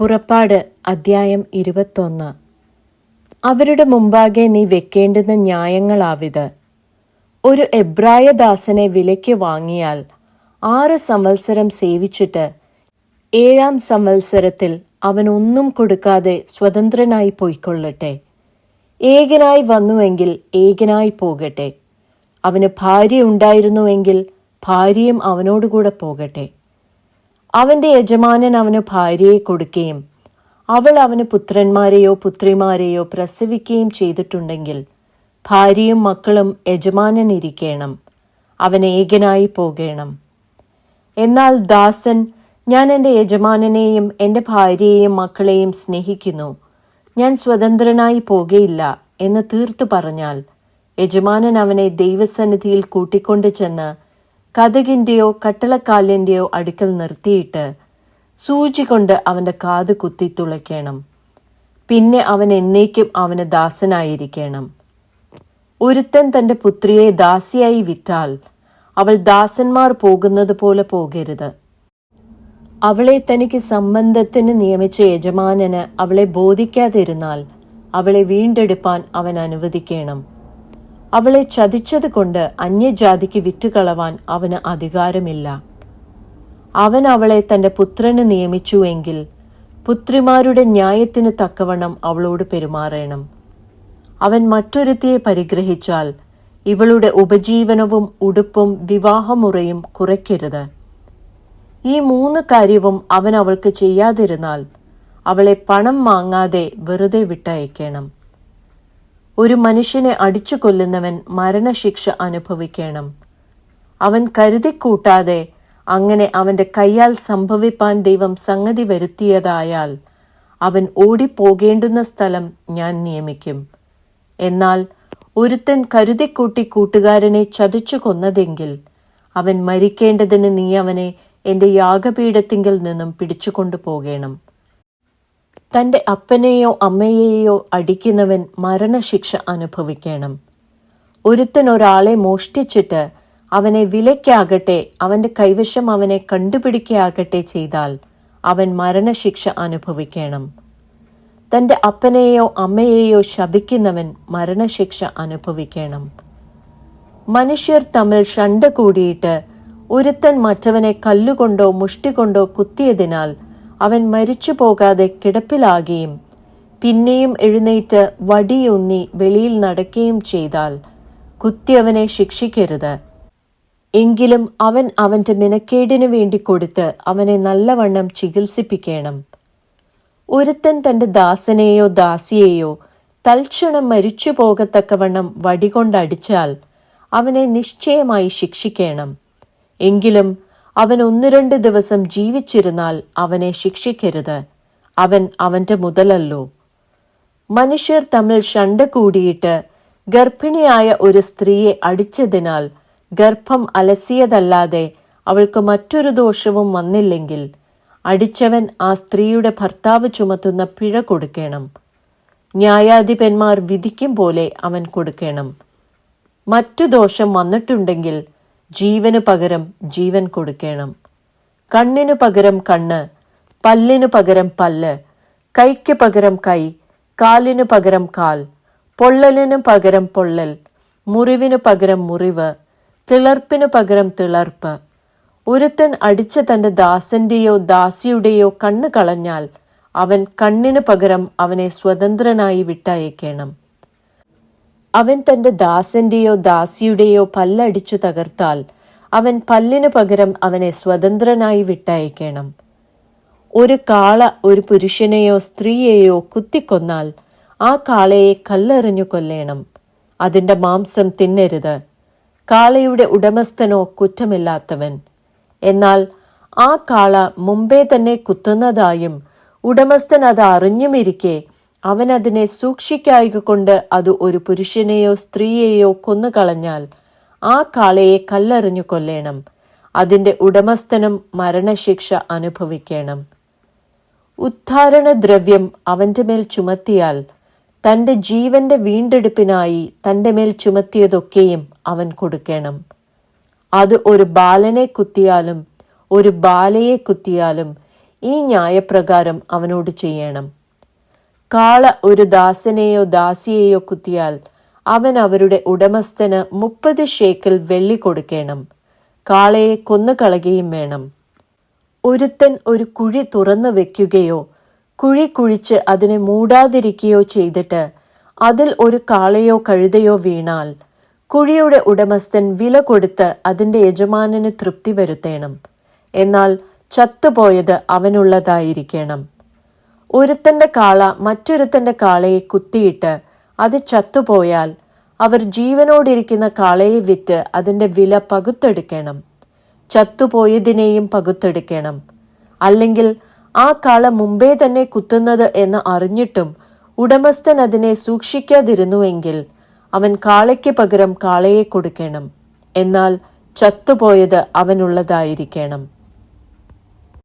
പുറപ്പാട് അദ്ധ്യായം ഇരുപത്തൊന്ന്. അവരുടെ മുമ്പാകെ നീ വെക്കേണ്ടുന്ന ന്യായങ്ങളാവിത്. ഒരു എബ്രായദാസനെ വിലയ്ക്ക് വാങ്ങിയാൽ ആറ് സംവത്സരം സേവിച്ചിട്ട് ഏഴാം സംവത്സരത്തിൽ അവൻ ഒന്നും കൊടുക്കാതെ സ്വതന്ത്രനായി പോയിക്കൊള്ളട്ടെ. ഏകനായി വന്നുവെങ്കിൽ ഏകനായി പോകട്ടെ. അവന് ഭാര്യ ഉണ്ടായിരുന്നുവെങ്കിൽ ഭാര്യയും അവനോടുകൂടെ പോകട്ടെ. അവന്റെ യജമാനൻ അവന് ഭാര്യയെ കൊടുക്കുകയും അവൾ അവന് പുത്രന്മാരെയോ പുത്രിമാരെയോ പ്രസവിക്കുകയും ചെയ്തിട്ടുണ്ടെങ്കിൽ ഭാര്യയും മക്കളും യജമാനൻ ഇരിക്കണം അവൻ ഏകനായി പോകണം. എന്നാൽ ദാസൻ ഞാൻ എന്റെ യജമാനനെയും എന്റെ ഭാര്യയെയും മക്കളെയും സ്നേഹിക്കുന്നു. ഞാൻ സ്വതന്ത്രനായി പോകയില്ല എന്ന് തീർത്തു പറഞ്ഞാൽ യജമാനൻ അവനെ ദൈവസന്നിധിയിൽ കൂട്ടിക്കൊണ്ടു ചെന്ന് കഥകിന്റെയോ കട്ടളക്കാലിന്റെയോ അടുക്കൽ നിർത്തിയിട്ട് സൂചി കൊണ്ട് അവന്റെ കാത് കുത്തി തുളയ്ക്കണം. പിന്നെ അവൻ എന്നേക്കും അവന് ദാസനായിരിക്കണം. ഒരുത്തൻ തന്റെ പുത്രിയെ ദാസിയായി വിറ്റാൽ അവൾ ദാസന്മാർ പോകുന്നത് പോലെ പോകരുത്. അവളെ തനിക്ക് സംബന്ധത്തിന് നിയമിച്ച യജമാനന് അവളെ ബോധിക്കാതിരുന്നാൽ അവളെ വീണ്ടെടുപ്പാൻ അവൻ അനുവദിക്കണം. അവളെ ചതിച്ചത് കൊണ്ട് അന്യജാതിക്ക് വിറ്റുകളവാൻ അവന് അധികാരമില്ല. അവൻ അവളെ തന്റെ പുത്രന് നിയമിച്ചുവെങ്കിൽ പുത്രിമാരുടെ ന്യായത്തിന് തക്കവണ്ണം അവളോട് പെരുമാറണം. അവൻ മറ്റൊരുത്തിയെ പരിഗ്രഹിച്ചാൽ ഇവളുടെ ഉപജീവനവും ഉടുപ്പും വിവാഹമുറയും കുറയ്ക്കരുത്. ഈ മൂന്ന് കാര്യവും അവൻ അവൾക്ക് ചെയ്യാതിരുന്നാൽ അവളെ പണം വാങ്ങാതെ വെറുതെ വിട്ടയക്കണം. ഒരു മനുഷ്യനെ അടിച്ചു കൊല്ലുന്നവൻ മരണശിക്ഷ അനുഭവിക്കണം. അവൻ കരുതിക്കൂട്ടാതെ അങ്ങനെ അവന്റെ കയ്യാൽ സംഭവിപ്പാൻ ദൈവം സംഗതി വരുത്തിയതായാൽ അവൻ ഓടിപ്പോകേണ്ടുന്ന സ്ഥലം ഞാൻ നിയമിക്കും. എന്നാൽ ഒരുത്തൻ കരുതിക്കൂട്ടി കൂട്ടുകാരനെ ചതിച്ചു കൊന്നതെങ്കിൽ അവൻ മരിക്കേണ്ടതിന് നീ അവനെ എന്റെ യാഗപീഠത്തിങ്കിൽ നിന്നും പിടിച്ചുകൊണ്ടു പോകേണം തന്റെ അപ്പനെയോ അമ്മയെയോ അടിക്കുന്നവൻ മരണശിക്ഷ അനുഭവിക്കണം. ഒരുത്തൻ ഒരാളെ മോഷ്ടിച്ചിട്ട് അവനെ വിലയ്ക്കാകട്ടെ അവന്റെ കൈവശം അവനെ കണ്ടുപിടിക്കാകട്ടെ ചെയ്താൽ അവൻ മരണശിക്ഷ അനുഭവിക്കണം. തന്റെ അപ്പനെയോ അമ്മയെയോ ശപിക്കുന്നവൻ മരണശിക്ഷ അനുഭവിക്കണം. മനുഷ്യർ തമ്മിൽ ഷണ്ട കൂടിയിട്ട് ഒരുത്തൻ മറ്റവനെ കല്ലുകൊണ്ടോ മുഷ്ടികൊണ്ടോ കുത്തിയതിനാൽ അവൻ മരിച്ചു പോകാതെ കിടപ്പിലാകുകയും പിന്നെയും എഴുന്നേറ്റ് വടിയൊന്നി വെളിയിൽ നടക്കുകയും ചെയ്താൽ കുത്തിയവനെ ശിക്ഷിക്കരുത്. എങ്കിലും അവൻ അവന്റെ മിനക്കേടിനു വേണ്ടി കൊടുത്ത് അവനെ നല്ലവണ്ണം ചികിത്സിപ്പിക്കണം. ഒരുത്തൻ തന്റെ ദാസനെയോ ദാസിയെയോ തൽക്ഷണം മരിച്ചു പോകത്തക്കവണ്ണം വടികൊണ്ടടിച്ചാൽ അവനെ നിശ്ചയമായി ശിക്ഷിക്കണം. എങ്കിലും അവൻ ഒന്ന് രണ്ട് ദിവസം ജീവിച്ചിരുന്നാൽ അവനെ ശിക്ഷിക്കരുത്. അവൻ അവന്റെ മുതലല്ലോ. മനുഷ്യർ തമ്മിൽ ഷണ്ട കൂടിയിട്ട് ഗർഭിണിയായ ഒരു സ്ത്രീയെ അടിച്ചതിനാൽ ഗർഭം അലസിയതല്ലാതെ അവൾക്ക് മറ്റൊരു ദോഷവും വന്നില്ലെങ്കിൽ അടിച്ചവൻ ആ സ്ത്രീയുടെ ഭർത്താവ് ചുമത്തുന്ന പിഴ കൊടുക്കണം. ന്യായാധിപന്മാർ വിധിക്കും പോലെ അവൻ കൊടുക്കണം. മറ്റു ദോഷം വന്നിട്ടുണ്ടെങ്കിൽ ജീവന് പകരം ജീവൻ കൊടുക്കണം. കണ്ണിനു പകരം കണ്ണ് പല്ലിനു പകരം പല്ല് കൈക്ക് പകരം കൈ കാലിനു പകരം കാൽ പൊള്ളലിനു പകരം പൊള്ളൽ മുറിവിനു പകരം മുറിവ് തിളർപ്പിനു പകരം തിളർപ്പ്. ഒരുത്തൻ അടിച്ച തന്റെ ദാസന്റെയോ ദാസിയുടെയോ കണ്ണ് കളഞ്ഞാൽ അവൻ കണ്ണിനു പകരം അവനെ സ്വതന്ത്രനായി വിട്ടയക്കണം. അവൻ തന്റെ ദാസന്റെയോ ദാസിയുടെയോ പല്ലടിച്ചു തകർത്താൽ അവൻ പല്ലിനു പകരം അവനെ സ്വതന്ത്രനായി വിട്ടയക്കണം. ഒരു കാള ഒരു പുരുഷനെയോ സ്ത്രീയെയോ കുത്തിക്കൊന്നാൽ ആ കാളയെ കല്ലെറിഞ്ഞു കൊല്ലേണം. അതിന്റെ മാംസം തിന്നരുത്. കാളയുടെ ഉടമസ്ഥനോ കുറ്റമില്ലാത്തവൻ. എന്നാൽ ആ കാള മുമ്പേ തന്നെ കുത്തുന്നതായും ഉടമസ്ഥൻ അത് അറിഞ്ഞുമിരിക്കെ അവൻ അതിനെ സൂക്ഷിക്കായിക കൊണ്ട് അത് ഒരു പുരുഷനെയോ സ്ത്രീയെയോ കൊന്നുകളഞ്ഞാൽ ആ കാളയെ കല്ലെറിഞ്ഞു കൊല്ലേണം. അതിന്റെ ഉടമസ്ഥനും മരണശിക്ഷ അനുഭവിക്കണം. ഉദ്ധാരണ ദ്രവ്യം അവന്റെ മേൽ ചുമത്തിയാൽ തന്റെ ജീവന്റെ വീണ്ടെടുപ്പിനായി തന്റെ മേൽ ചുമത്തിയതൊക്കെയും അവൻ കൊടുക്കണം. അത് ഒരു ബാലനെ കുത്തിയാലും ഒരു ബാലയെ കുത്തിയാലും ഈ ന്യായപ്രകാരം അവനോട് ചെയ്യണം. കാള ഒരു ദാസനെയോ ദാസിയെയോ കുത്തിയാൽ അവൻ അവരുടെ ഉടമസ്ഥന് മുപ്പത് ഷേക്കിൽ വെള്ളി കൊടുക്കണം. കാളയെ കൊന്നുകളയുകയും വേണം. ഒരുത്തൻ ഒരു കുഴി തുറന്നു വെക്കുകയോ കുഴി കുഴിച്ച് അതിനെ മൂടാതിരിക്കുകയോ ചെയ്തിട്ട് അതിൽ ഒരു കാളയോ കഴുതയോ വീണാൽ കുഴിയുടെ ഉടമസ്ഥൻ വില കൊടുത്ത് അതിന്റെ യജമാനന് തൃപ്തി വരുത്തേണം. എന്നാൽ ചത്തുപോയത് അവനുള്ളതായിരിക്കണം. ഒരുത്തന്റെ കാള മറ്റൊരുത്തന്റെ കാളയെ കുത്തിയിട്ട് അത് ചത്തുപോയാൽ അവർ ജീവനോടിരിക്കുന്ന കാളയെ വിറ്റ് അതിന്റെ വില പകുത്തെടുക്കണം. ചത്തുപോയതിനെയും പകുത്തെടുക്കണം. അല്ലെങ്കിൽ ആ കാള മുമ്പേ തന്നെ കുത്തുന്നത് എന്ന് അറിഞ്ഞിട്ടും ഉടമസ്ഥൻ അതിനെ സൂക്ഷിക്കാതിരുന്നുവെങ്കിൽ അവൻ കാളയ്ക്ക് പകരം കാളയെ കൊടുക്കണം. എന്നാൽ ചത്തുപോയത് അവനുള്ളതായിരിക്കണം.